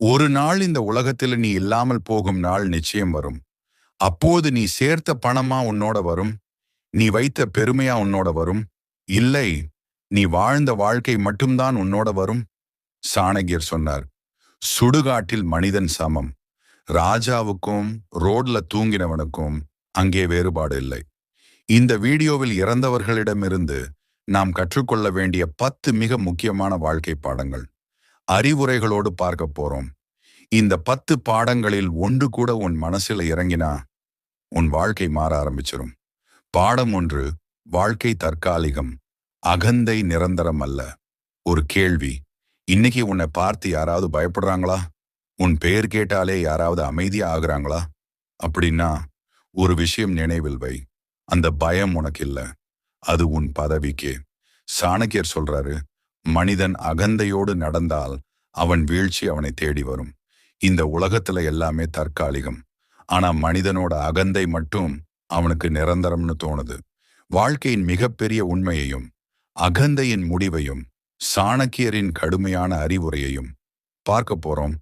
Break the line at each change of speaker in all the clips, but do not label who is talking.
ஒரு நாள் இந்த உலகத்தில் நீ இல்லாமல் போகும் நாள் நிச்சயம் வரும். அப்போது நீ சேர்த்த பணமா உன்னோட வரும். நீ வைத்த பெருமையா உன்னோட வரும். இல்லை நீ வாழ்ந்த வாழ்க்கை மட்டும்தான் உன்னோட வரும். சாணகியர் சொன்னார். சுடுகாட்டில் மனிதன் சமம். ராஜாவுக்கும் ரோட்ல தூங்கினவனுக்கும் அங்கே வேறுபாடு இல்லை. இந்த வீடியோவில் இறந்தவர்களிடமிருந்து நாம் கற்றுக்கொள்ள வேண்டிய பத்து மிக முக்கியமான வாழ்க்கை பாடங்கள். அறிவுரைகளோடு பார்க்க போறோம். இந்த பத்து பாடங்களில் ஒன்று கூட உன் மனசுல இறங்கினா உன் வாழ்க்கை மாற ஆரம்பிச்சிரும். பாடம் ஒன்று வாழ்க்கை தற்காலிகம் அகந்தை நிரந்தரம் அல்ல. ஒரு கேள்வி இன்னைக்கு உன்னை பார்த்து யாராவது பயப்படுறாங்களா? உன் பெயர் கேட்டாலே யாராவது அமைதியா ஆகுறாங்களா? அப்படின்னா ஒரு விஷயம் நினைவில் வை. அந்த பயம் உனக்கு இல்ல. அது உன் பதவிக்கே. சாணக்கியர் சொல்றாரு மனிதன் அகந்தையோடு நடந்தால் அவன் வீழ்ச்சி அவனை தேடி வரும். இந்த உலகத்துல எல்லாமே தற்காலிகம். ஆனா மனிதனோட அகந்தை மட்டும் அவனுக்கு நிரந்தரம்னு தோணுது. வாழ்க்கையின் மிகப்பெரிய உண்மையையும் அகந்தையின் முடிவையும் சாணக்கியரின் கடுமையான அறிவுரையையும் பார்க்க போறோம்.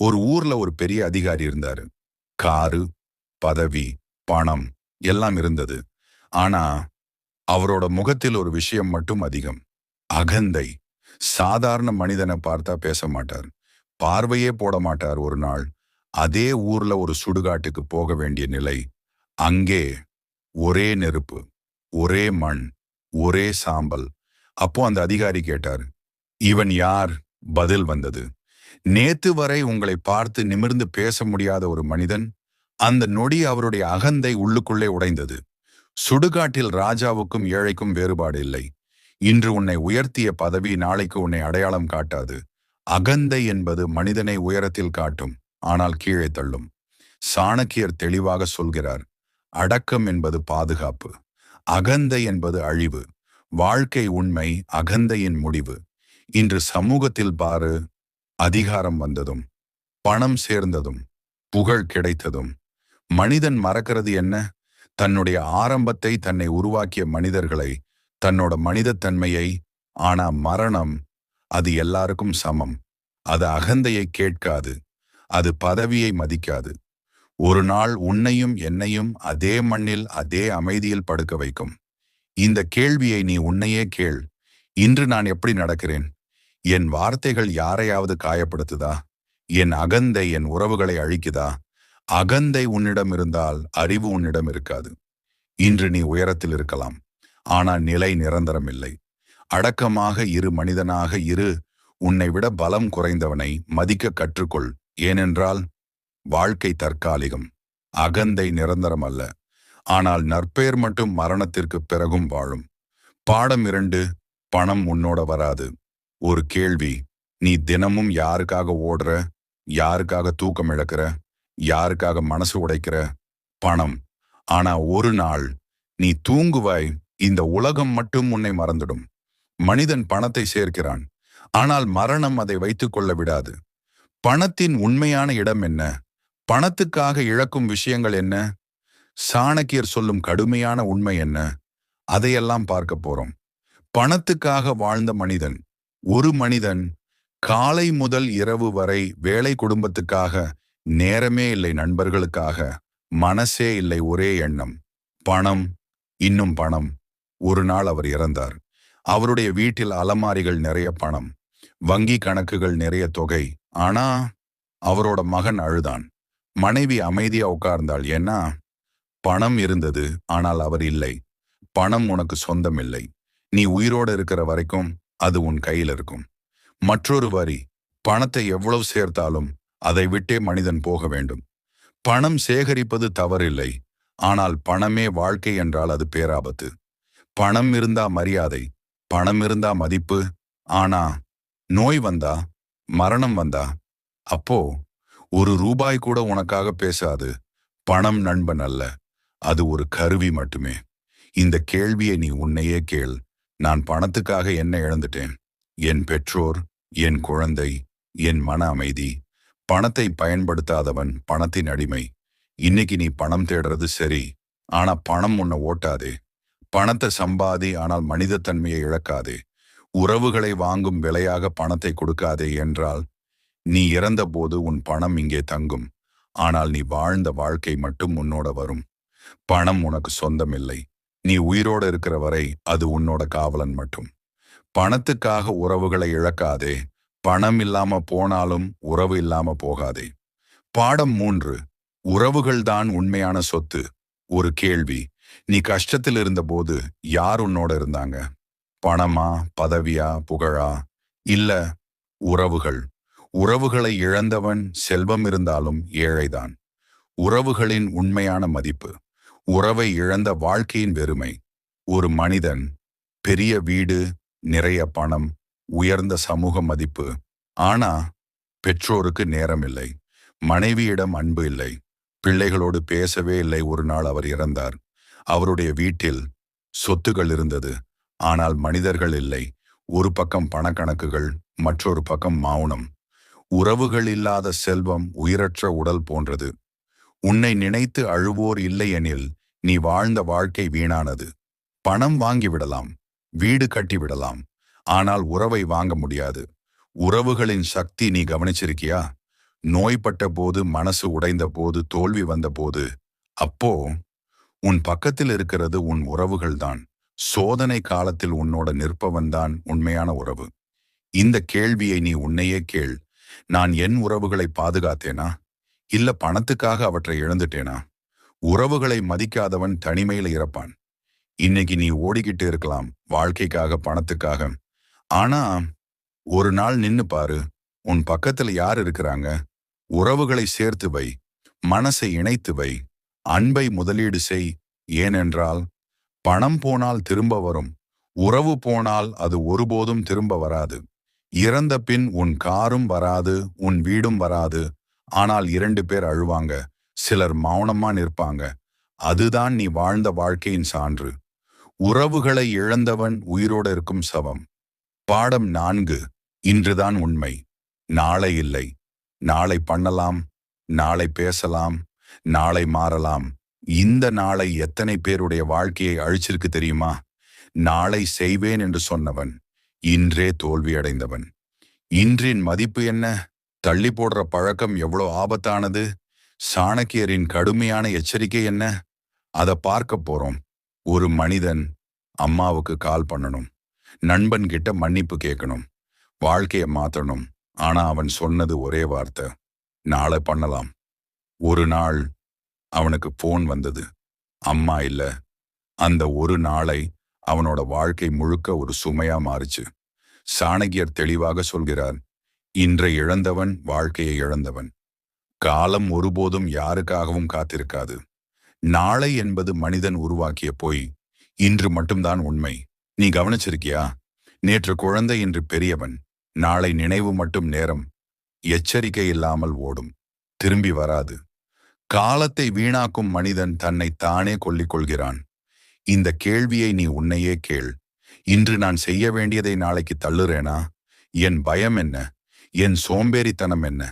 ஒரு ஊர்ல ஒரு பெரிய அதிகாரி இருந்தாரு. காரு பதவி பணம் எல்லாம் இருந்தது. ஆனா அவரோட முகத்தில் ஒரு விஷயம் மட்டும் அதிகம். அகந்தை. சாதாரண மனிதனை பார்த்தா பேச மாட்டார். பார்வையே போட மாட்டார் ஒரு நாள். அதே ஊர்ல ஒரு சுடுகாட்டுக்கு போக வேண்டிய நிலை. அங்கே ஒரே நெருப்பு ஒரே மண் ஒரே சாம்பல். அப்போ அந்த அதிகாரி கேட்டார் இவன் யார்? பதில் வந்தது நேத்து வரை உங்களை பார்த்து நிமிர்ந்து பேச முடியாத ஒரு மனிதன். அந்த நொடி அவருடைய அகந்தை உள்ளுக்குள்ளே உடைந்தது. சுடுகாட்டில் ராஜாவுக்கும் ஏழைக்கும் வேறுபாடு இல்லை. இன்று உன்னை உயர்த்திய பதவி நாளைக்கு உன்னை அடையாளம் காட்டாது. அகந்தை என்பது மனிதனை உயரத்தில் காட்டும் ஆனால் கீழே தள்ளும். சாணக்கியர் தெளிவாக சொல்கிறார் அடக்கம் என்பது பாதுகாப்பு அகந்தை என்பது அழிவு வாழ்க்கை உண்மை அகந்தையின் முடிவு. இன்று சமூகத்தில் பாரு அதிகாரம் வந்ததும் பணம் சேர்ந்ததும் புகழ் கிடைத்ததும். மனிதன் மறக்கிறது என்ன? தன்னுடைய ஆரம்பத்தை தன்னை உருவாக்கிய மனிதர்களை தன்னோட மனிதத்தன்மையை ஆனா மரணம் அது எல்லாருக்கும் சமம். அது அகந்தையை கேட்காது. அது பதவியை மதிக்காது. ஒரு நாள் உன்னையும் என்னையும் அதே மண்ணில் அதே அமைதியில் படுக்க வைக்கும். இந்த கேள்வியை நீ உன்னையே கேள். இன்று நான் எப்படி நடக்கிறேன்? என் வார்த்தைகள் யாரையாவது காயப்படுத்துதா? என் அகந்தை என் உறவுகளை அழிக்குதா? அகந்தை உன்னிடம் இருந்தால் அறிவு உன்னிடம் இருக்காது. இன்று நீ உயரத்தில் இருக்கலாம். ஆனால் நிலை நிரந்தரமில்லை. அடக்கமாக இரு மனிதனாக இரு உன்னை விட பலம் குறைந்தவனை மதிக்க கற்றுக்கொள். ஏனென்றால் வாழ்க்கை தற்காலிகம் அகந்தை நிரந்தரம் அல்ல. ஆனால் நற்பெயர் மட்டும் மரணத்திற்கு பிறகும் வாழும். பாடம் இரண்டு பணம் உன்னோட வராது. ஒரு கேள்வி நீ தினமும் யாருக்காக ஓடுற? யாருக்காக தூக்கம் இழக்கிற? யாருக்காக மனசு உடைக்கிற? பணம். ஆனா ஒரு நாள் நீ தூங்குவாய் இந்த உலகம் மட்டும் உன்னை மறந்துடும். மனிதன் பணத்தை சேர்க்கிறான். ஆனால் மரணம் அதை வைத்துக் கொள்ள விடாது. பணத்தின் உண்மையான இடம் என்ன? பணத்துக்காக இழக்கும் விஷயங்கள் என்ன? சாணக்கியர் சொல்லும் கடுமையான உண்மை என்ன? அதையெல்லாம் பார்க்க போறோம். பணத்துக்காக வாழ்ந்த மனிதன் ஒரு மனிதன் காலை முதல் இரவு வரை வேலை குடும்பத்துக்காக நேரமே இல்லை நண்பர்களுக்காக மனசே இல்லை ஒரே எண்ணம். பணம் இன்னும் பணம். ஒரு நாள் அவர் இறந்தார். அவருடைய வீட்டில் அலமாரிகள் நிறைய பணம் வங்கி கணக்குகள் நிறைய தொகை. ஆனா அவரோட மகன் அழுதான். மனைவி அமைதியா உட்கார்ந்தாள். ஏன்னா பணம் இருந்தது ஆனால் அவர் இல்லை. பணம் உனக்கு சொந்தம் இல்லை. நீ உயிரோடு இருக்கிற வரைக்கும் அது உன் கையில் இருக்கும். மற்றொரு வரி பணத்தை எவ்வளவு சேர்த்தாலும் அதை விட்டே மனிதன் போக வேண்டும். பணம் சேகரிப்பது தவறில்லை. ஆனால் பணமே வாழ்க்கை என்றால் அது பேராபத்து. பணம் இருந்தா மரியாதை பணம் இருந்தா மதிப்பு ஆனா நோய் வந்தா மரணம் வந்தா அப்போ ஒரு ரூபாய் கூட உனக்காக பேசாது. பணம் நண்பன் அல்ல அது ஒரு கருவி மட்டுமே. இந்த கேள்வியை நீ உன்னையே கேள். நான் பணத்துக்காக என்ன இழந்துட்டேன்? என் பெற்றோர் என் குழந்தை என் மன அமைதி. பணத்தை பயன்படுத்தாதவன் பணத்தின் அடிமை. இன்னைக்கு நீ பணம் தேடுறது சரி ஆனா பணம் உன்னை ஓட்டாதே. பணத்தை சம்பாதி ஆனால் மனிதத்தன்மையை இழக்காதே. உறவுகளை வாங்கும் விலையாக பணத்தை கொடுக்காதே என்றால் நீ இறந்தபோது உன் பணம் இங்கே தங்கும். ஆனால் நீ வாழ்ந்த வாழ்க்கை மட்டும் உன்னோட வரும். பணம் உனக்கு சொந்தமில்லை. நீ உயிரோடு இருக்கிற வரை அது உன்னோட காவலன் மட்டும். பணத்துக்காக உறவுகளை இழக்காதே. பணம் இல்லாம போனாலும் உறவு இல்லாம போகாதே. பாடம் மூன்று. உறவுகள்தான் உண்மையான சொத்து. ஒரு கேள்வி. நீ கஷ்டத்தில் இருந்தபோது யார் உன்னோட இருந்தாங்க? பணமா பதவியா புகழா? இல்ல உறவுகள்? உறவுகளை இழந்தவன் செல்வம் இருந்தாலும் ஏழைதான். உறவுகளின் உண்மையான மதிப்பு. உறவை இழந்த வாழ்க்கையின் வெறுமை. ஒரு மனிதன் பெரிய வீடு நிறைய பணம் உயர்ந்த சமூக மதிப்பு. ஆனா பெற்றோருக்கு நேரம் இல்லை மனைவியிடம் அன்பு இல்லை. பிள்ளைகளோடு பேசவே இல்லை. ஒரு நாள் அவர் இறந்தார். அவருடைய வீட்டில் சொத்துகள் இருந்தது. ஆனால் மனிதர்கள் இல்லை. ஒரு பக்கம் பணக்கணக்குகள் மற்றொரு பக்கம் மௌனம். உறவுகள் இல்லாத செல்வம் உயிரற்ற உடல் போன்றது. உன்னை நினைத்து அழுவோர் இல்லையெனில் நீ வாழ்ந்த வாழ்க்கை வீணானது. பணம் வாங்கிவிடலாம் வீடு கட்டிவிடலாம் ஆனால் உறவை வாங்க முடியாது. உறவுகளின் சக்தி நீ கவனிச்சிருக்கியா? நோய்பட்ட போது மனசு உடைந்த போது தோல்வி வந்த போது அப்போ உன் பக்கத்தில் இருக்கிறது உன் உறவுகள்தான். சோதனை காலத்தில் உன்னோட நிற்பவன்தான் உண்மையான உறவு. இந்த கேள்வியை நீ உன்னையே கேள். நான் என் உறவுகளை பாதுகாத்தேனா? இல்ல பணத்துக்காக அவற்றை இழந்துட்டேனா? உறவுகளை மதிக்காதவன் தனிமையில இறப்பான். இன்னைக்கு நீ ஓடிக்கிட்டு இருக்கலாம் வாழ்க்கைக்காக பணத்துக்காக. ஆனா ஒரு நாள் நின்னு பாரு உன் பக்கத்துல யார் இருக்கிறாங்க? உறவுகளை சேர்த்து வை மனசை இணைத்து வை. அன்பை முதலீடு செய். ஏனென்றால் பணம் போனால் திரும்ப வரும். உறவு போனால் அது ஒருபோதும் திரும்ப வராது. இறந்த பின் உன் காரும் வராது உன் வீடும் வராது. ஆனால் இரண்டு பேர் அழுவாங்க. சிலர் மௌனமா நிற்பாங்க. அதுதான் நீ வாழ்ந்த வாழ்க்கையின் சான்று. உறவுகளை இழந்தவன் உயிரோடு இருக்கும் சவம். பாடம் நான்கு. இன்றுதான் உண்மை. நாளை இல்லை. நாளை பண்ணலாம். நாளை பேசலாம். நாளை மாறலாம். இந்த நாளை எத்தனை பேருடைய வாழ்க்கையை அழிச்சிருக்கு தெரியுமா? நாளை செய்வேன் என்று சொன்னவன் இன்றே தோல்வியடைந்தவன். இன்றின் மதிப்பு என்ன? தள்ளி போடுற பழக்கம் எவ்வளோ ஆபத்தானது? சாணக்கியரின் கடுமையான எச்சரிக்கை என்ன? அதை பார்க்க போறோம். ஒரு மனிதன் அம்மாவுக்கு கால் பண்ணணும். நண்பன் கிட்ட மன்னிப்பு கேட்கணும். வாழ்க்கையை மாத்தணும். ஆனா அவன் சொன்னது ஒரே வார்த்தை. நாளை பண்ணலாம். ஒரு நாள் அவனுக்கு போன் வந்தது. அம்மா இல்ல. அந்த ஒரு நாளை அவனோட வாழ்க்கை முழுக்க ஒரு சுமையா மாறுச்சு. சாணகியர் தெளிவாக சொல்கிறார் இன்றை இழந்தவன் வாழ்க்கையை இழந்தவன். காலம் ஒருபோதும் யாருக்காகவும் காத்திருக்காது. நாளை என்பது மனிதன் உருவாக்கிய போய். இன்று மட்டும்தான் உண்மை. நீ கவனிச்சிருக்கியா? நேற்று குழந்தை இன்று பெரியவன். நாளை நினைவு மட்டும் நேரம். எச்சரிக்கை இல்லாமல் ஓடும். திரும்பி வராது. காலத்தை வீணாக்கும் மனிதன் தன்னை தானே கொல்லிக் கொள்கிறான் இந்த கேள்வியை நீ உன்னையே கேள். இன்று நான் செய்ய வேண்டியதை நாளைக்கு தள்ளுறேனா? என் பயம் என்ன? என் சோம்பேறித்தனம் என்ன?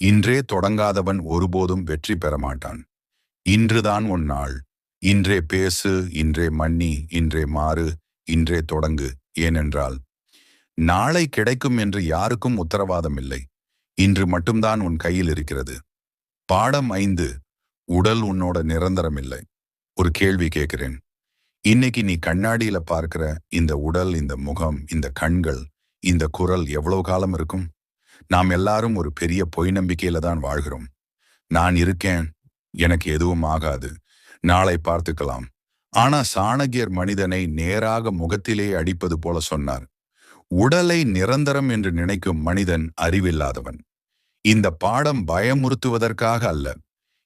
இன்றே தொடங்காதவன் ஒருபோதும் வெற்றி பெற மாட்டான் இன்றுதான் உன் நாள். இன்றே பேசு இன்றே மன்னி இன்றே மாறு இன்றே தொடங்கு ஏனென்றால் நாளை கிடைக்கும் என்று யாருக்கும் உத்தரவாதம் இல்லை. இன்று மட்டும்தான் உன் கையில் இருக்கிறது. பாடம் ஐந்து உடல் உன்னோட நிரந்தரம் இல்லை ஒரு கேள்வி கேட்கிறேன். இன்னைக்கு நீ கண்ணாடியில பார்க்கிற இந்த உடல் இந்த முகம் இந்த கண்கள் இந்த குரல் எவ்வளவு காலம் இருக்கும்? நாம் எல்லாரும் ஒரு பெரிய பொய் நம்பிக்கையில தான் வாழ்கிறோம். நான் இருக்கேன் எனக்கு எதுவும் ஆகாது. நாளை பார்த்துக்கலாம். ஆனா சாணகியர் மனிதனை நேராக முகத்திலே அடிப்பது போல சொன்னார். உடலை நிரந்தரம் என்று நினைக்கும் மனிதன் அறிவில்லாதவன். இந்த பாடம் பயமுறுத்துவதற்காக அல்ல.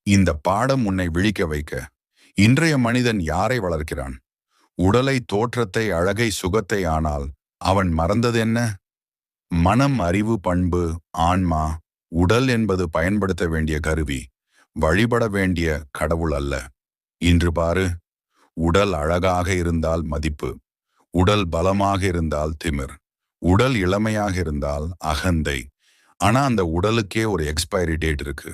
இந்த பாடம் உன்னை விழிக்க வைக்க. இன்றைய மனிதன் யாரை வளர்க்கிறான்? உடலை தோற்றத்தை அழகை சுகத்தை ஆனால் அவன் மறந்தது என்ன? மனம் அறிவு பண்பு ஆன்மா உடல் என்பது பயன்படுத்த வேண்டிய கருவி. வழிபட வேண்டிய கடவுள் அல்ல. இன்று பாரு. உடல் அழகாக இருந்தால் மதிப்பு. உடல் பலமாக இருந்தால் திமிர். உடல் இளமையாக இருந்தால் அகந்தை. ஆனா அந்த உடலுக்கே ஒரு எக்ஸ்பைரி டேட் இருக்கு.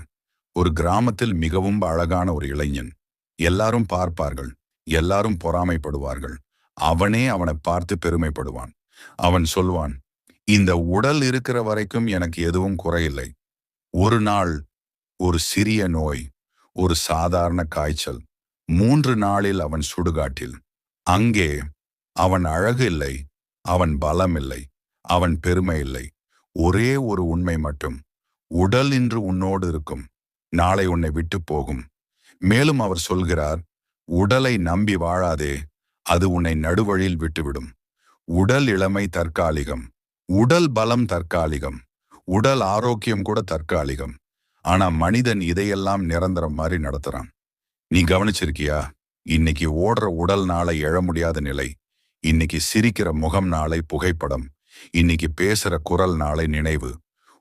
ஒரு கிராமத்தில் மிகவும் அழகான ஒரு இளைஞன். எல்லாரும் பார்ப்பார்கள். எல்லாரும் பொறாமைப்படுவார்கள். அவனே அவனை பார்த்து பெருமைப்படுவான். அவன் சொல்வான் இந்த உடல் இருக்கிற வரைக்கும் எனக்கு எதுவும் குறையில்லை. ஒரு நாள் ஒரு சிறிய நோய் ஒரு சாதாரண காய்ச்சல் மூன்று நாளில் அவன் சுடுகாட்டில். அங்கே அவன் அழகு இல்லை அவன் பலம் இல்லை அவன் பெருமை இல்லை. ஒரே ஒரு உண்மை மட்டும். உடல் இன்று உன்னோடு இருக்கும். நாளை உன்னை விட்டு போகும். மேலும் அவர் சொல்கிறார் உடலை நம்பி வாழாதே. அது உன்னை நடுவழியில் விட்டுவிடும். உடல் இளமை தற்காலிகம். உடல் பலம் தற்காலிகம். உடல் ஆரோக்கியம் கூட தற்காலிகம். ஆனா மனிதன் இதையெல்லாம் நிரந்தரம் மாதிரி நடத்துறான். நீ கவனிச்சிருக்கியா? இன்னைக்கு ஓடுற உடல் நாளை எழ முடியாத நிலை. இன்னைக்கு சிரிக்கிற முகம் நாளை புகைப்படம். இன்னைக்கு பேசுற குரல் நாளை நினைவு.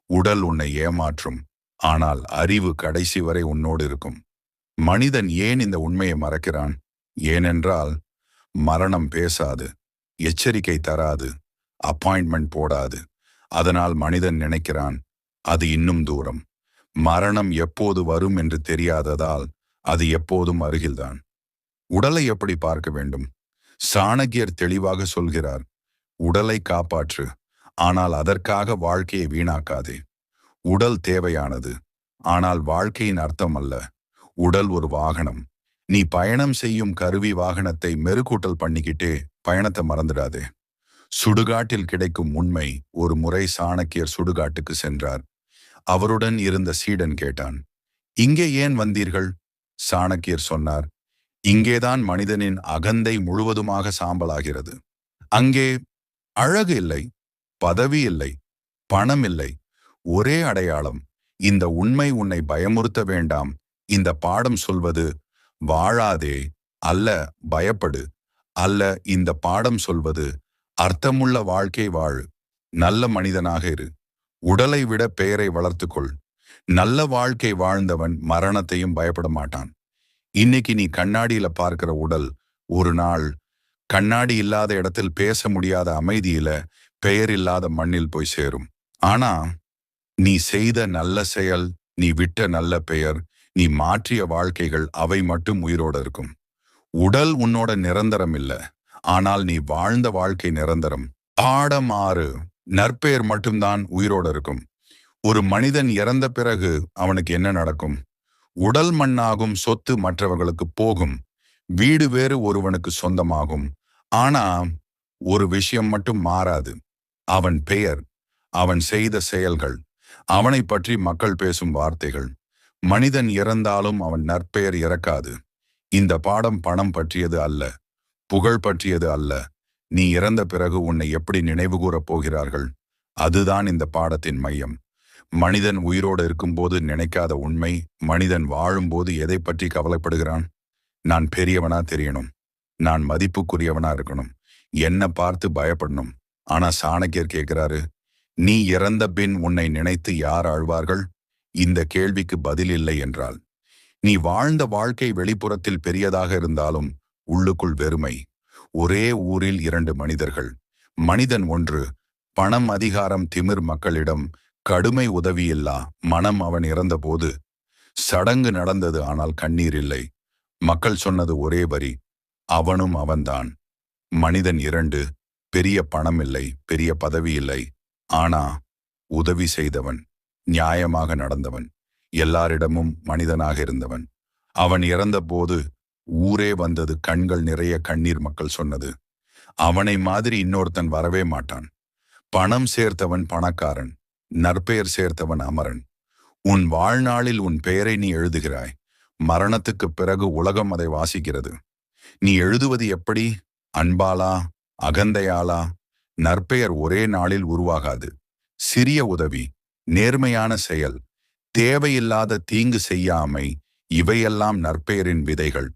உடல் உன்னை ஏமாற்றும். ஆனால் அறிவு கடைசி வரை உன்னோடு இருக்கும். மனிதன் ஏன் இந்த உண்மையை மறக்கிறான்? ஏனென்றால் மரணம் பேசாது. எச்சரிக்கை தராது. அப்பாயின்மெண்ட் போடாது. அதனால் மனிதன் நினைக்கிறான் அது இன்னும் தூரம். மரணம் எப்போது வரும் என்று தெரியாததால் அது எப்போதும் அருகில்தான். உடலை எப்படி பார்க்க வேண்டும்? சாணக்கியர் தெளிவாக சொல்கிறார் உடலை காப்பாற்று. ஆனால் அதற்காக வாழ்க்கையை வீணாக்காதே. உடல் தேவையானது. ஆனால் வாழ்க்கையின் அர்த்தம் அல்ல. உடல் ஒரு வாகனம். நீ பயணம் செய்யும் கருவி வாகனத்தை மெருகூட்டல் பண்ணிக்கிட்டே பயணத்தை மறந்துடாதே. சுடுகாட்டில் கிடைக்கும் உண்மை ஒரு முறை சாணக்கியர் சுடுகாட்டுக்கு சென்றார். அவருடன் இருந்த சீடன் கேட்டான் இங்கே ஏன் வந்தீர்கள்? சாணக்கியர் சொன்னார் இங்கேதான் மனிதனின் அகந்தை முழுவதுமாக சாம்பலாகிறது. அங்கே அழகு இல்லை பதவி இல்லை பணம் இல்லை. ஒரே அடையாளம் இந்த உண்மை உன்னை பயமுறுத்த வேண்டாம். இந்த பாடம் சொல்வது வாழாதே அல்ல பயப்படு. அல்ல இந்த பாடம் சொல்வது அர்த்தமுள்ள வாழ்க்கை வாழு. நல்ல மனிதனாக இரு. உடலை விட பெயரை வளர்த்துக்கொள். நல்ல வாழ்க்கை வாழ்ந்தவன் மரணத்தையும் பயப்பட மாட்டான். இன்னைக்கு நீ கண்ணாடியில பார்க்கிற உடல் ஒரு நாள் கண்ணாடி இல்லாத இடத்தில் பேச முடியாத அமைதியில பெயர் இல்லாத மண்ணில் போய் சேரும். ஆனா நீ செய்த நல்ல செயல் நீ விட்ட நல்ல பெயர் நீ மாற்றிய வாழ்க்கைகள் அவை மட்டும் உயிரோட இருக்கும். உடல் உன்னோட நிரந்தரம் இல்ல. ஆனால் நீ வாழ்ந்த வாழ்க்கை நிரந்தரம். ஆடம் ஆறு. நற்பெயர் மட்டும்தான் உயிரோட இருக்கும். ஒரு மனிதன் இறந்த பிறகு அவனுக்கு என்ன நடக்கும்? உடல் மண்ணாகும் சொத்து மற்றவர்களுக்கு போகும். வீடு வேறு ஒருவனுக்கு சொந்தமாகும். ஆனா ஒரு விஷயம் மட்டும் மாறாது. அவன் பெயர் அவன் செய்த செயல்கள் அவனை பற்றி மக்கள் பேசும் வார்த்தைகள். மனிதன் இறந்தாலும் அவன் நற்பெயர் இறக்காது. இந்த பாடம் பணம் பற்றியது அல்ல புகழ் பற்றியது அல்ல. நீ இறந்த பிறகு உன்னை எப்படி நினைவுகூரப் போகிறார்கள்? அதுதான் இந்த பாடத்தின் மையம். மனிதன் உயிரோடு இருக்கும்போது நினைக்காத உண்மை மனிதன் வாழும்போது எதை பற்றி கவலைப்படுகிறான்? நான் பெரியவனா தெரியணும். நான் மதிப்புக்குரியவனா இருக்கணும். என்ன பார்த்து பயப்படணும். ஆனா சாணக்கியர் கேட்கிறாரு நீ இறந்த பின் உன்னை நினைத்து யார் ஆழ்வார்கள்? இந்த கேள்விக்கு பதில் இல்லை என்றால் நீ வாழ்ந்த வாழ்க்கை வெளிப்புறத்தில் பெரியதாக இருந்தாலும் உள்ளுக்குள் வெறுமை. ஒரே ஊரில் இரண்டு மனிதர்கள். மனிதன் ஒன்று. பணம் அதிகாரம் திமிர் மக்களிடம் கடுமை உதவியில்லா மனம் அவன் இறந்தபோது. சடங்கு நடந்தது ஆனால் கண்ணீர் இல்லை. மக்கள் சொன்னது ஒரே வரி. அவனும் அவன்தான். மனிதன் இரண்டு பெரிய பணம் இல்லை பெரிய பதவி இல்லை ஆனா உதவி செய்தவன் நியாயமாக நடந்தவன் எல்லாரிடமும் மனிதனாக இருந்தவன். அவன் இறந்தபோது ஊரே வந்தது கண்கள் நிறைய கண்ணீர் மக்கள் சொன்னது. அவனை மாதிரி இன்னொருத்தன் வரவே மாட்டான். பணம் சேர்த்தவன் பணக்காரன் நற்பெயர் சேர்த்தவன் அமரன். உன் வாழ்நாளில் உன் பெயரை நீ எழுதுகிறாய். மரணத்துக்குப் பிறகு உலகம் அதை வாசிக்கிறது. நீ எழுதுவது எப்படி? அன்பாலா அகந்தையாலா? நற்பெயர் ஒரே நாளில் உருவாகாது. சிறிய உதவி நேர்மையான செயல் தேவையில்லாத தீங்கு செய்யாமை இவையெல்லாம் நற்பெயரின் விதைகள்.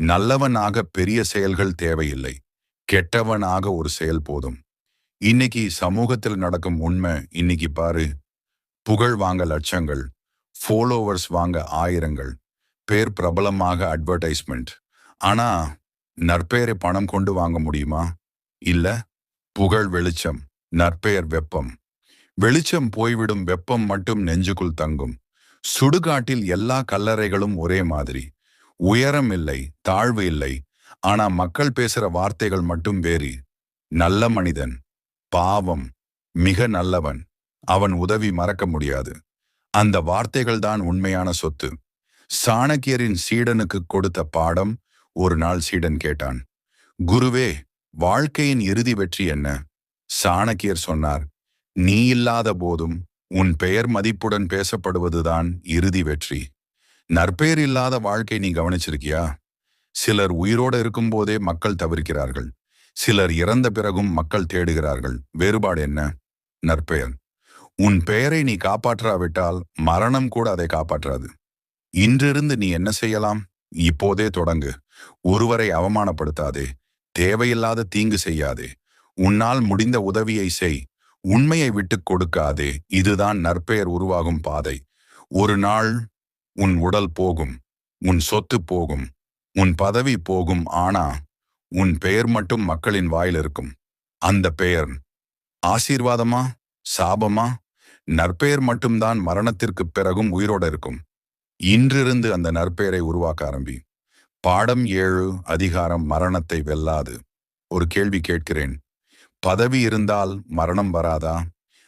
நல்லவனாக பெரிய செயல்கள் தேவையில்லை. கெட்டவனாக ஒரு செயல் போதும். இன்னைக்கு சமூகத்தில் நடக்கும் உண்மை இன்னைக்கு பாரு. புகழ் வாங்க லட்சங்கள் ஃபாலோவர்ஸ் வாங்க ஆயிரங்கள் பேர் பிரபலமாக அட்வர்டைஸ்மெண்ட் ஆனா நற்பெயரை பணம் கொண்டு வாங்க முடியுமா? இல்ல புகழ் வெளிச்சம் நற்பெயர் வெப்பம். வெளிச்சம் போய்விடும் வெப்பம் மட்டும் நெஞ்சுக்குள் தங்கும். சுடுகாட்டில் எல்லா கல்லறைகளும் ஒரே மாதிரி. உயரம் இல்லை தாழ்வு இல்லை. ஆனா மக்கள் பேசுற வார்த்தைகள் மட்டும் வேறி. நல்ல மனிதன் பாவம் மிக நல்லவன். அவன் உதவி மறக்க முடியாது. அந்த வார்த்தைகள்தான் உண்மையான சொத்து. சாணக்கியரின் சீடனுக்கு கொடுத்த பாடம் ஒரு நாள் சீடன் கேட்டான் குருவே வாழ்க்கையின் இறுதி வெற்றி என்ன? சாணக்கியர் சொன்னார் நீ இல்லாத போதும் உன் பெயர் மதிப்புடன் பேசப்படுவதுதான் இறுதி வெற்றி. நற்பெயர் இல்லாத வாழ்க்கை நீ கவனிச்சிருக்கியா? சிலர் உயிரோடு இருக்கும்போதே மக்கள் தவிர்க்கிறார்கள். சிலர் இறந்த பிறகும் மக்கள் தேடுகிறார்கள். வேறுபாடு என்ன? நற்பெயர். உன் பெயரை நீ காப்பாற்றாவிட்டால் மரணம் கூட அதை காப்பாற்றாது. இன்றிருந்து நீ என்ன செய்யலாம்? இப்போதே தொடங்கு. ஒருவரை அவமானப்படுத்தாதே தேவையில்லாத தீங்கு செய்யாதே உன்னால் முடிந்த உதவியை செய் உண்மையை விட்டுக் கொடுக்காதே இதுதான் நற்பெயர் உருவாகும் பாதை. ஒரு நாள் உன் உடல் போகும் உன் சொத்து போகும் உன் பதவி போகும் ஆனா உன் பெயர் மட்டும் மக்களின் வாயில் இருக்கும். அந்த பெயர் ஆசீர்வாதமா சாபமா? நற்பெயர் மட்டும்தான் மரணத்திற்கு பிறகும் உயிரோட இருக்கும். இன்றிருந்து அந்த நற்பெயரை உருவாக்க ஆரம்பி. பாடம் ஏழு அதிகாரம் மரணத்தை வெல்லாது. ஒரு கேள்வி கேட்கிறேன். பதவி இருந்தால் மரணம் வராதா?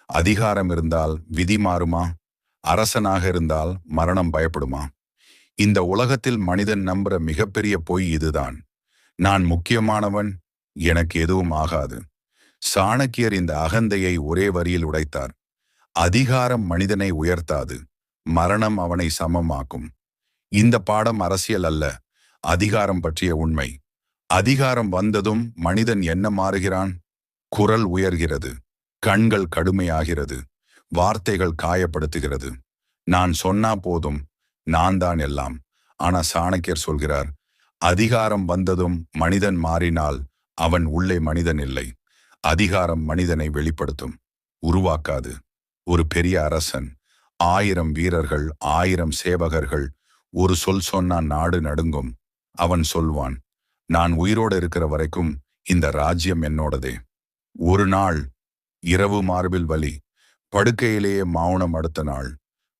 அதிகாரம் இருந்தால் விதி மாறுமா? அரசனாக இருந்தால் மரணம் பயப்படுமா? இந்த உலகத்தில் மனிதன் நம்புற மிகப்பெரிய பொய் இதுதான். நான் முக்கியமானவன் எனக்கு எதுவும் ஆகாது. சாணக்கியர் இந்த அகந்தையை ஒரே வரியில் உடைத்தார். அதிகாரம் மனிதனை உயர்த்தாது. மரணம் அவனை சமமாக்கும். இந்த பாடம் அரசியல் அல்ல. அதிகாரம் பற்றிய உண்மை. அதிகாரம் வந்ததும் மனிதன் என்ன மாறுகிறான்? குரல் உயர்கிறது. கண்கள் கடுமையாகிறது. வார்த்தைகள் காயப்படுத்துகிறது. நான் சொன்னா போதும். நான் தான் எல்லாம். ஆனா சாணக்கியர் சொல்கிறார் அதிகாரம் வந்ததும் மனிதன் மாறினால் அவன் உள்ளே மனிதன் இல்லை. அதிகாரம் மனிதனை வெளிப்படுத்தும். உருவாக்காது. ஒரு பெரிய அரசன் ஆயிரம் வீரர்கள் ஆயிரம் சேவகர்கள் ஒரு சொல் சொன்னான் நாடு நடுங்கும். அவன் சொல்வான் நான் உயிரோடு இருக்கிற வரைக்கும் இந்த ராஜ்யம் என்னோடதே. ஒரு நாள் இரவு மார்பில் வலி படுக்கையிலேயே மௌனம் அடுத்த நாள்.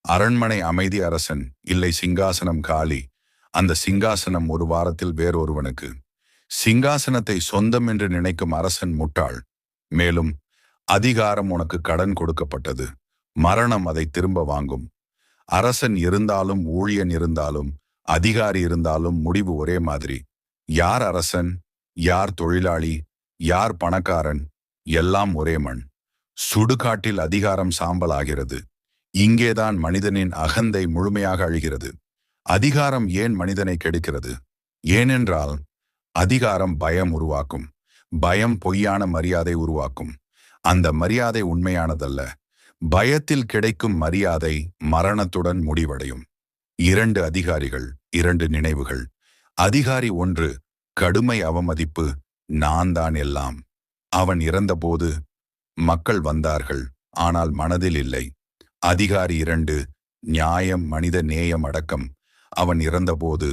அரண்மனை அமைதி அரசன் இல்லை சிங்காசனம் காலி. அந்த சிங்காசனம் ஒரு வாரத்தில் வேறொருவனுக்கு. சிங்காசனத்தை சொந்தம் என்று நினைக்கும் அரசன் முட்டாள். மேலும் அதிகாரம் உனக்கு கடன் கொடுக்கப்பட்டது. மரணம் அதை திரும்ப வாங்கும். அரசன் இருந்தாலும் ஊழியன் இருந்தாலும் அதிகாரி இருந்தாலும் முடிவு ஒரே மாதிரி. யார் அரசன் யார் தொழிலாளி யார் பணக்காரன் எல்லாம் ஒரே மண். சுடுகாட்டில் அதிகாரம் சாம்பலாகிறது. இங்கேதான் மனிதனின் அகந்தை முழுமையாக அழிகிறது. அதிகாரம் ஏன் மனிதனை கெடுக்கிறது? ஏனென்றால் அதிகாரம் பயம் உருவாக்கும். பயம் பொய்யான மரியாதை உருவாக்கும். அந்த மரியாதை உண்மையானதல்ல. பயத்தில் கிடைக்கும் மரியாதை மரணத்துடன் முடிவடையும். இரண்டு அதிகாரிகள் இரண்டு நினைவுகள். அதிகாரி ஒன்று கடுமை அவமதிப்பு நான் தான் எல்லாம். அவன் இறந்தபோது மக்கள் வந்தார்கள் ஆனால் மனதில் இல்லை. அதிகாரி இரண்டு நியாயம் மனித நேயம் அடக்கம். அவன் இறந்தபோது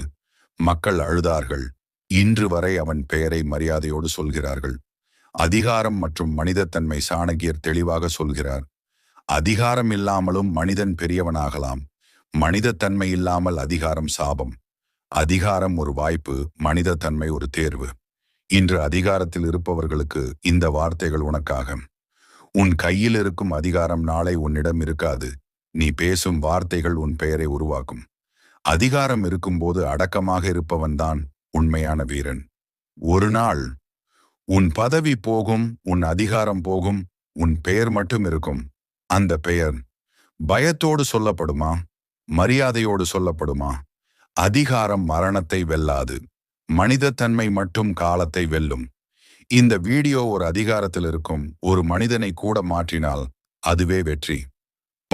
மக்கள் அழுதார்கள். இன்று வரை அவன் பெயரை மரியாதையோடு சொல்கிறார்கள். அதிகாரம் மற்றும் மனிதத்தன்மை சாணகியர் தெளிவாக சொல்கிறார். அதிகாரம் இல்லாமலும் மனிதன் பெரியவனாகலாம். மனிதத்தன்மை இல்லாமல் அதிகாரம் சாபம். அதிகாரம் ஒரு வாய்ப்பு மனிதத்தன்மை ஒரு தேர்வு. இன்று அதிகாரத்தில் இருப்பவர்களுக்கு இந்த வார்த்தைகள் உனக்காக. உன் கையில் இருக்கும் அதிகாரம் நாளை உன்னிடம் இருக்காது. நீ பேசும் வார்த்தைகள் உன் பெயரை உருவாக்கும். அதிகாரம் இருக்கும்போது அடக்கமாக இருப்பவன்தான் உண்மையான வீரன். ஒரு நாள் உன் பதவி போகும் உன் அதிகாரம் போகும் உன் பெயர் மட்டும் இருக்கும். அந்த பெயர் பயத்தோடு சொல்லப்படுமா? மரியாதையோடு சொல்லப்படுமா? அதிகாரம் மரணத்தை வெல்லாது. மனிதத்தன்மை மட்டும் காலத்தை வெல்லும். இந்த வீடியோ ஒரு அதிகாரத்தில் இருக்கும். ஒரு மனிதனை கூட மாற்றினால் அதுவே வெற்றி.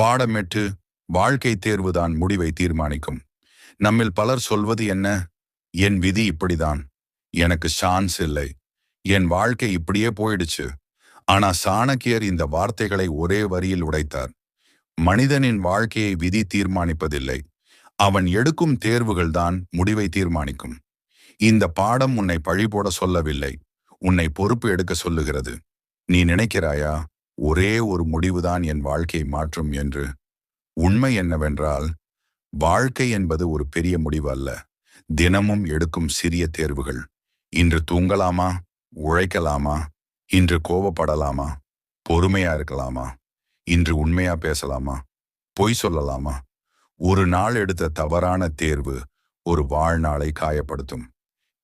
பாடமெட்டு வாழ்க்கை தேர்வுதான் முடிவை தீர்மானிக்கும். நம்மில் பலர் சொல்வது என்ன? என் விதி இப்படிதான். எனக்கு சான்ஸ் இல்லை. என் வாழ்க்கை இப்படியே போயிடுச்சு. ஆனா சாணக்கியர் இந்த வார்த்தைகளை ஒரே வரியில் உடைத்தார். மனிதனின் வாழ்க்கையை விதி தீர்மானிப்பதில்லை. அவன் எடுக்கும் தேர்வுகள்தான் முடிவை தீர்மானிக்கும். இந்த பாடம் உன்னை பழிபோட சொல்லவில்லை. உன்னை பொறுப்பு எடுக்க சொல்லுகிறது. நீ நினைக்கிறாயா ஒரே ஒரு முடிவுதான் என் வாழ்க்கையை மாற்றும் என்று. உண்மை என்னவென்றால் வாழ்க்கை என்பது ஒரு பெரிய முடிவு அல்ல. தினமும் எடுக்கும் சிறிய தேர்வுகள். இன்று தூங்கலாமா உழைக்கலாமா இன்று கோபப்படலாமா பொறுமையா இருக்கலாமா? இன்று உண்மையா பேசலாமா? பொய் சொல்லலாமா? ஒரு நாள் எடுத்த தவறான தேர்வு ஒரு வாழ்நாளை காயப்படுத்தும்.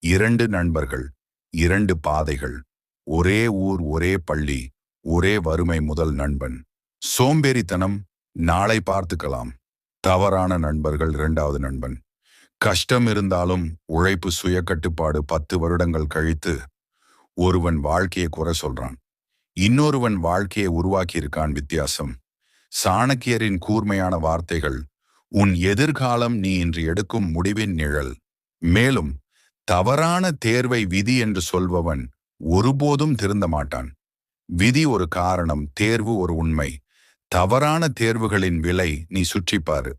இரண்டு நண்பர்கள் இரண்டு பாதைகள் ஒரே ஊர் ஒரே பள்ளி ஒரே வறுமை முதல் நண்பன். சோம்பேறித்தனம் நாளை பார்த்துக்கலாம். தவறான நண்பர்கள் இரண்டாவது நண்பன். கஷ்டம் இருந்தாலும் உழைப்பு சுய கட்டுப்பாடு பத்து வருடங்கள் கழித்து ஒருவன் வாழ்க்கையை குறை சொல்றான். இன்னொருவன் வாழ்க்கையை உருவாக்கியிருக்கான் வித்தியாசம். சாணக்கியரின் கூர்மையான வார்த்தைகள் உன் எதிர்காலம் நீ இன்று எடுக்கும் முடிவின் நிழல். மேலும் தவறான தேர்வை விதி என்று சொல்பவன் ஒருபோதும் திருந்த மாட்டான். விதி ஒரு காரணம் தேர்வு ஒரு உண்மை. தவறான தேர்வுகளின் விலை நீ சுற்றிப்பாரு.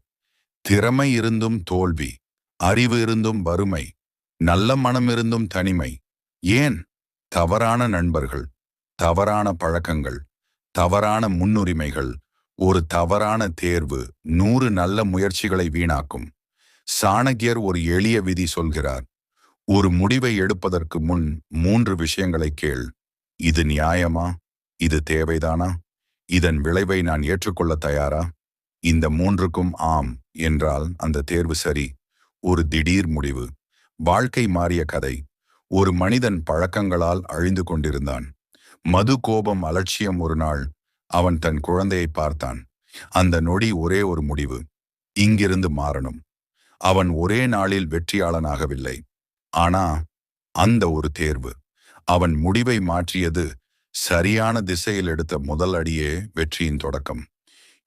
திறமை இருந்தும் தோல்வி அறிவு இருந்தும் வறுமை நல்ல மனம் இருந்தும் தனிமை. ஏன்? தவறான நண்பர்கள். தவறான பழக்கங்கள் தவறான முன்னுரிமைகள் ஒரு தவறான தேர்வு நூறு நல்ல முயற்சிகளை வீணாக்கும். சாணக்கியர் ஒரு எளிய விதி சொல்கிறார் ஒரு முடிவை எடுப்பதற்கு முன் மூன்று விஷயங்களை கேள். இது நியாயமா? இது தேவைதானா? இதன் விளைவை நான் ஏற்றுக்கொள்ள தயாரா? இந்த மூன்றுக்கும் ஆம் என்றால் அந்த தேர்வு சரி. ஒரு திடீர் முடிவு. வாழ்க்கை மாறிய கதை. ஒரு மனிதன் பழக்கங்களால் அழிந்து கொண்டிருந்தான். மது கோபம் அலட்சியம் ஒரு நாள் அவன் தன் குழந்தையை பார்த்தான். அந்த நொடி ஒரே ஒரு முடிவு. இங்கிருந்து மாறணும். அவன் ஒரே நாளில் வெற்றியாளனாகவில்லை. ஆனா அந்த ஒரு தேர்வு. அவன் முடிவை மாற்றியது சரியான திசையில் எடுத்த முதல் அடியே வெற்றியின் தொடக்கம்.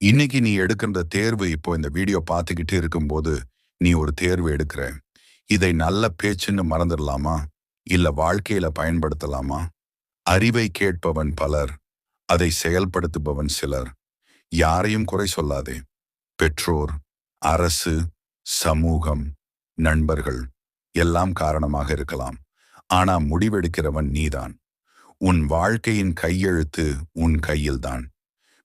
இன்னைக்கு நீ எடுக்கின்ற தேர்வு இப்போ இந்த வீடியோ பார்த்துக்கிட்டு இருக்கும்போது நீ ஒரு தேர்வு எடுக்கிற. இதை நல்ல பேச்சுன்னு மறந்துடலாமா? இல்ல வாழ்க்கையில பயன்படுத்தலாமா? அறிவை கேட்பவன் பலர் அதை செயல்படுத்துபவன் சிலர். யாரையும் குறை சொல்லாதே. பெற்றோர் அரசு சமூகம் நண்பர்கள் எல்லாம் காரணமாக இருக்கலாம். ஆனா முடிவெடுக்கிறவன் நீதான். உன் வாழ்க்கையின் கையெழுத்து உன் கையில்தான்.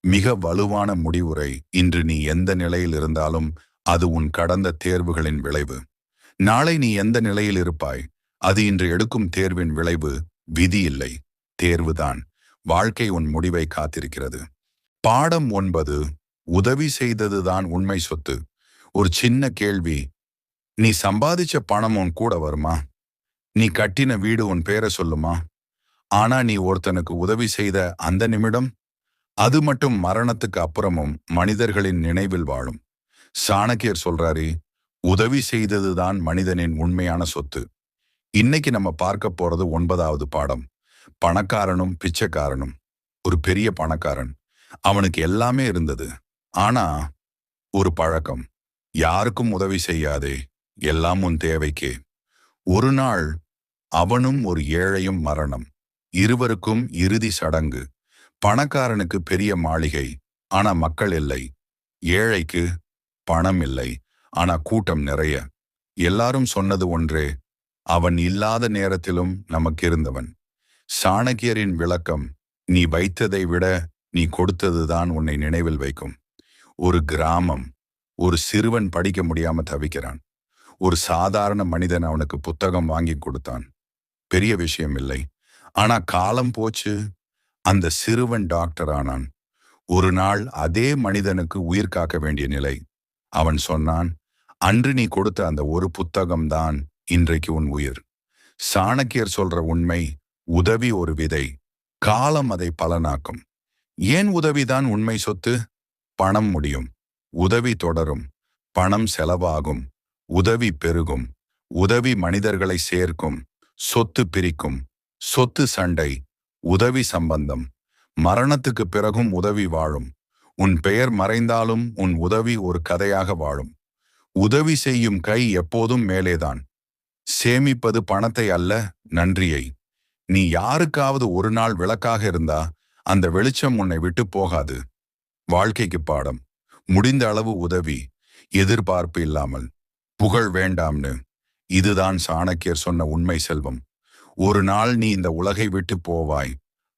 மிக வலுவான முடிவுரை இன்று நீ எந்த நிலையில் இருந்தாலும் அது உன் கடந்த தேர்வுகளின் விளைவு. நாளை நீ எந்த நிலையில் இருப்பாய் அது இன்று எடுக்கும் தேர்வின் விளைவு விதி இல்லை. தேர்வுதான். வாழ்க்கை உன் முடிவை காத்திருக்கிறது. பாடம் ஒன்பது உதவி செய்ததுதான் உண்மை சொத்து. ஒரு சின்ன கேள்வி நீ சம்பாதிச்ச பணம் உன் கூட வருமா? நீ கட்டின வீடு உன் பேரை சொல்லுமா? ஆனா நீ ஒருத்தனுக்கு உதவி செய்த அந்த நிமிடம் அது மட்டும் மரணத்துக்கு அப்புறமும் மனிதர்களின் நினைவில் வாழும். சாணக்கியர் சொல்றாரு உதவி செய்ததுதான் மனிதனின் உண்மையான சொத்து. இன்னைக்கு நம்ம பார்க்க போறது ஒன்பதாவது பாடம். பணக்காரனும் பிச்சைக்காரனும். ஒரு பெரிய பணக்காரன். அவனுக்கு எல்லாமே இருந்தது. ஆனா ஒரு பழக்கம். யாருக்கும் உதவி செய்யாதே. எல்லாம் உன் தேவைக்கே. ஒரு நாள் அவனும் ஒரு ஏழையும் மரணம். இருவருக்கும் இறுதி சடங்கு. பணக்காரனுக்கு பெரிய மாளிகை. ஆனா மக்கள் இல்லை. ஏழைக்கு பணம் இல்லை. ஆனா கூட்டம் நிறைய. எல்லாரும் சொன்னது ஒன்றே. அவன் இல்லாத நேரத்திலும் நமக்கு இருந்தவன் சாணக்கியரின் விளக்கம் நீ வைத்ததை விட நீ கொடுத்ததுதான் உன்னை நினைவில் வைக்கும். ஒரு கிராமம் ஒரு சிறுவன் படிக்க முடியாம தவிக்கிறான். ஒரு சாதாரண மனிதன் அவனுக்கு புத்தகம் வாங்கி கொடுத்தான். பெரிய விஷயம் இல்லை. ஆனா காலம் போச்சு அந்த சிறுவன் டாக்டர் ஆனான். ஒரு நாள் அதே மனிதனுக்கு உயிர் காக்க வேண்டிய நிலை. அவன் சொன்னான் அன்று நீ கொடுத்த அந்த ஒரு புத்தகம்தான் இன்றைக்கு உன் உயிர். சாணக்கியர் சொல்ற உண்மை உதவி ஒரு விதை. காலம் அதை பலனாக்கும். ஏன் உதவிதான் உண்மை சொத்து? பணம் முடியும். உதவி தொடரும். பணம் செலவாகும். உதவி பெருகும். உதவி மனிதர்களை சேர்க்கும். சொத்து பிரிக்கும். சொத்து சண்டை. உதவி சம்பந்தம். மரணத்துக்கு பிறகும் உதவி வாழும். உன் பெயர் மறைந்தாலும் உன் உதவி ஒரு கதையாக வாழும். உதவி செய்யும் கை எப்போதும் மேலேதான். சேமிப்பது பணத்தை அல்ல நன்றியை. நீ யாருக்காவது ஒரு நாள் விளக்காக இருந்தா அந்த வெளிச்சம் உன்னை விட்டு போகாது. வாழ்க்கைக்கு பாடம். முடிந்த அளவு உதவி. எதிர்பார்ப்பு இல்லாமல். புகழ் வேண்டாம்னு. இதுதான் சாணக்கியர் சொன்ன உண்மை செல்வம். ஒரு நாள் நீ இந்த உலகை விட்டு போவாய்.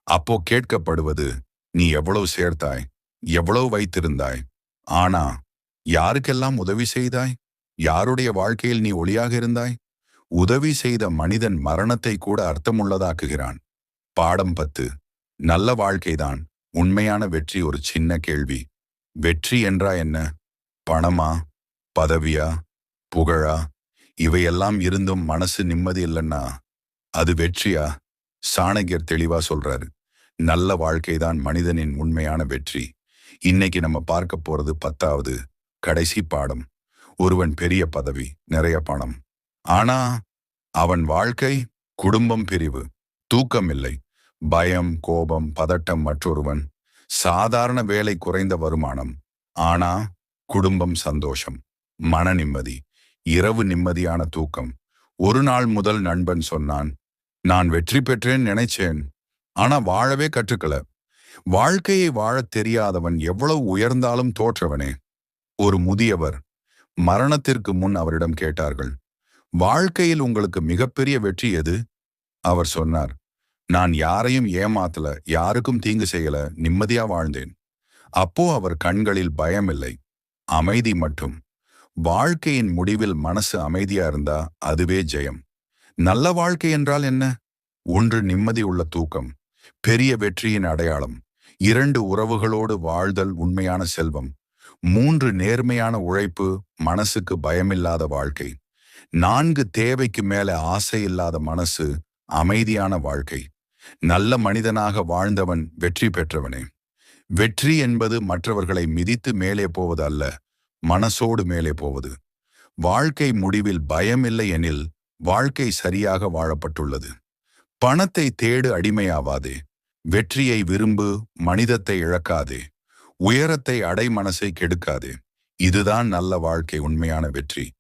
அப்போ கேட்கப்படுவது நீ எவ்வளவு சேர்த்தாய்? எவ்வளவு வைத்திருந்தாய்? ஆனா யாருக்கெல்லாம் உதவி செய்தாய்? யாருடைய வாழ்க்கையில் நீ ஒளியாக இருந்தாய்? உதவி செய்த மனிதன் மரணத்தை கூட அர்த்தமுள்ளதாக்குகிறான். பாடம் பத்து. நல்ல வாழ்க்கைதான். உண்மையான வெற்றி ஒரு சின்ன கேள்வி. வெற்றி என்றா என்ன? பணமா? பதவியா? புகழா? இவையெல்லாம் இருந்தும் மனசு நிம்மதி இல்லைன்னா? அது வெற்றியா? சாணகியர் தெளிவா சொல்றாரு. நல்ல வாழ்க்கைதான் மனிதனின் உண்மையான வெற்றி. இன்னைக்கு நம்ம பார்க்க போறது பத்தாவது கடைசி பாடம். ஒருவன் பெரிய பதவி நிறைய பணம். ஆனா அவன் வாழ்க்கை குடும்பம் பிரிவு. தூக்கம் இல்லை. பயம் கோபம் பதட்டம் மற்றொருவன். சாதாரண வேலை குறைந்த வருமானம். ஆனா குடும்பம் சந்தோஷம். மன நிம்மதி. இரவு நிம்மதியான தூக்கம். ஒரு நாள் முதல் நண்பன் சொன்னான் நான் வெற்றி பெற்றேன் நினைச்சேன். ஆனா வாழவே கற்றுக்கல. வாழ்க்கையை வாழத் தெரியாதவன் எவ்வளவு உயர்ந்தாலும் தோற்றவனே. ஒரு முதியவர் மரணத்திற்கு முன் அவரிடம் கேட்டார்கள் வாழ்க்கையில் உங்களுக்கு மிகப்பெரிய வெற்றி எது? அவர் சொன்னார் நான் யாரையும் ஏமாத்தல யாருக்கும் தீங்கு செய்யல நிம்மதியா வாழ்ந்தேன். அப்போ அவர் கண்களில் பயமில்லை அமைதி மட்டும். வாழ்க்கையின் முடிவில் மனசு அமைதியா இருந்தா அதுவே ஜெயம். நல்ல வாழ்க்கை என்றால் என்ன? ஒன்று நிம்மதி உள்ள தூக்கம் பெரிய வெற்றியின் அடையாளம் இரண்டு உறவுகளோடு வாழ்தல் உண்மையான செல்வம் மூன்று நேர்மையான உழைப்பு மனசுக்கு பயமில்லாத வாழ்க்கை. நான்கு தேவைக்கு மேல ஆசை இல்லாத மனசு அமைதியான வாழ்க்கை. நல்ல மனிதனாக வாழ்ந்தவன் வெற்றி பெற்றவனே. வெற்றி என்பது மற்றவர்களை மிதித்து மேலே போவது அல்ல மனசோடு மேலே போவது. வாழ்க்கை முடிவில் பயமில்லை எனில் வாழ்க்கை சரியாக வாழப்பட்டுள்ளது. பணத்தை தேடு அடிமையாவாதே. வெற்றியை விரும்பு மனிதத்தை இழக்காதே. உயரத்தை அடை மனசை கெடுக்காதே. இதுதான் நல்ல வாழ்க்கை உண்மையான வெற்றி.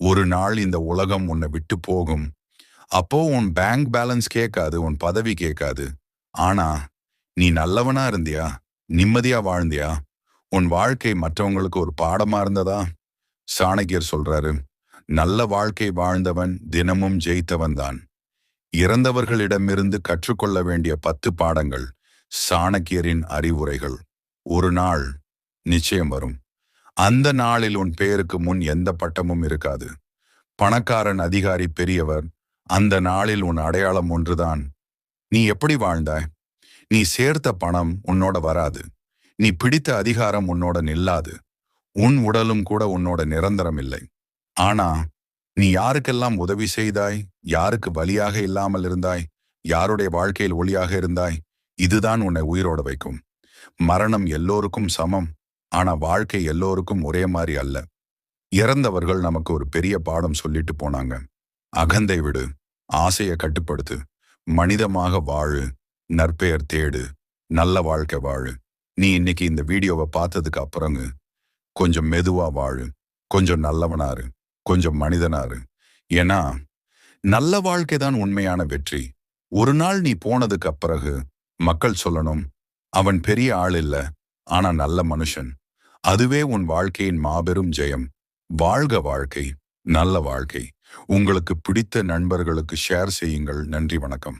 ஒரு நாள் இந்த உலகம் உன்னை விட்டு போகும். அப்போ உன் பேங்க் பேலன்ஸ் கேட்காது உன் பதவி கேட்காது. ஆனா நீ நல்லவனா இருந்தியா? நிம்மதியா வாழ்ந்தியா? உன் வாழ்க்கை மற்றவங்களுக்கு ஒரு பாடமா இருந்ததா? சாணக்கியர் சொல்றாரு நல்ல வாழ்க்கை வாழ்ந்தவன் தினமும் ஜெயித்தவன் தான். இறந்தவர்களிடமிருந்து கற்றுக்கொள்ள வேண்டிய பத்து பாடங்கள் சாணக்கியரின் அறிவுரைகள். ஒரு நாள் நிச்சயம் வரும். அந்த நாளில் உன் பெயருக்கு முன் எந்த பட்டமும் இருக்காது. பணக்காரன் அதிகாரி பெரியவர் அந்த நாளில் உன் அடையாளம் ஒன்றுதான். நீ எப்படி வாழ்ந்தாய்? நீ சேர்த்த பணம் உன்னோட வராது. நீ பிடித்த அதிகாரம் உன்னோட நில்லாது. உன் உடலும் கூட உன்னோட நிரந்தரம் இல்லை. ஆனா நீ யாருக்கெல்லாம் உதவி செய்தாய்? யாருக்கு வலியாக இல்லாமல் இருந்தாய்? யாருடைய வாழ்க்கையில் ஒளியாக இருந்தாய்? இதுதான் உன்னை உயிரோட வைக்கும். மரணம் எல்லோருக்கும் சமம். ஆனா வாழ்க்கை எல்லோருக்கும் ஒரே மாதிரி அல்ல. இறந்தவர்கள் நமக்கு ஒரு பெரிய பாடம் சொல்லிட்டு போனாங்க. அகந்தை விடு ஆசையை கட்டுப்படுத்து மனிதமாக வாழு நற்பெயர் தேடு நல்ல வாழ்க்கை வாழு. நீ இன்னைக்கு இந்த வீடியோவை பார்த்ததுக்கு அப்புறங்க கொஞ்சம் மெதுவா வாழு கொஞ்சம் நல்லவனாரு கொஞ்சம் மனிதனாரு ஏன்னா நல்ல வாழ்க்கை தான் உண்மையான வெற்றி. ஒரு நாள் நீ போனதுக்கு பிறகு மக்கள் சொல்லணும் அவன் பெரிய ஆள் இல்ல ஆனா நல்ல மனுஷன். அதுவே உன் வாழ்க்கையின் மாபெரும் ஜெயம். வாழ்க வாழ்க்கை நல்ல வாழ்க்கை. உங்களுக்கு பிடித்த நண்பர்களுக்கு ஷேர் செய்யுங்கள். நன்றி வணக்கம்.